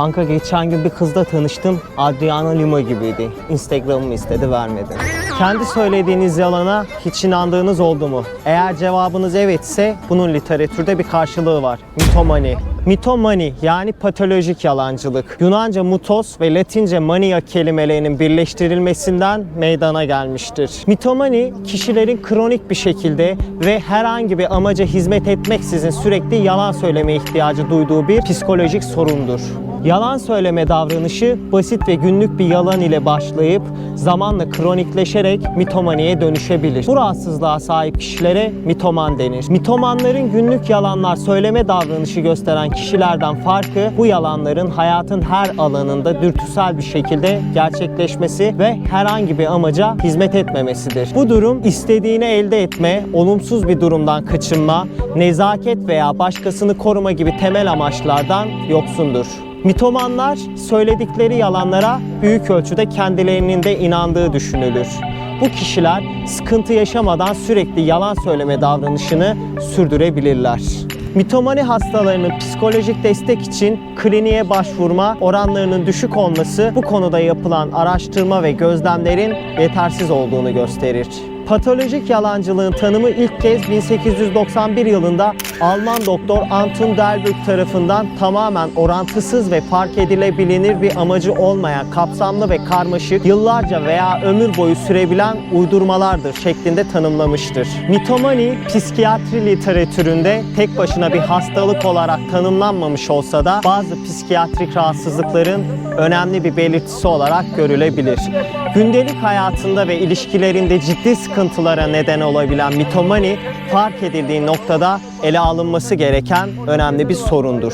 Kanka geçen gün bir kızla tanıştım. Adriana Lima gibiydi. Instagram'ımı istedi vermedim. Kendi söylediğiniz yalana hiç inandığınız oldu mu? Eğer cevabınız evetse bunun literatürde bir karşılığı var. Mitomani. Mitomani yani patolojik yalancılık. Yunanca mutos ve Latince mania kelimelerinin birleştirilmesinden meydana gelmiştir. Mitomani kişilerin kronik bir şekilde ve herhangi bir amaca hizmet etmeksizin sürekli yalan söyleme ihtiyacı duyduğu bir psikolojik sorundur. Yalan söyleme davranışı basit ve günlük bir yalan ile başlayıp zamanla kronikleşerek mitomaniye dönüşebilir. Bu rahatsızlığa sahip kişilere mitoman denir. Mitomanların günlük yalanlar söyleme davranışı gösteren kişilerden farkı bu yalanların hayatın her alanında dürtüsel bir şekilde gerçekleşmesi ve herhangi bir amaca hizmet etmemesidir. Bu durum istediğini elde etme, olumsuz bir durumdan kaçınma, nezaket veya başkasını koruma gibi temel amaçlardan yoksundur. Mitomanlar söyledikleri yalanlara büyük ölçüde kendilerinin de inandığı düşünülür. Bu kişiler sıkıntı yaşamadan sürekli yalan söyleme davranışını sürdürebilirler. Mitomani hastalarının psikolojik destek için kliniğe başvurma oranlarının düşük olması bu konuda yapılan araştırma ve gözlemlerin yetersiz olduğunu gösterir. Patolojik yalancılığın tanımı ilk kez 1891 yılında Alman doktor Anton Delbrück tarafından tamamen orantısız ve fark edilebilir bir amacı olmayan kapsamlı ve karmaşık, yıllarca veya ömür boyu sürebilen uydurmalardır şeklinde tanımlamıştır. Mitomani, psikiyatri literatüründe tek başına bir hastalık olarak tanımlanmamış olsa da bazı psikiyatrik rahatsızlıkların önemli bir belirtisi olarak görülebilir. Gündelik hayatında ve ilişkilerinde ciddi sıkıntılara neden olabilen mitomani fark edildiği noktada ele alınması gereken önemli bir sorundur.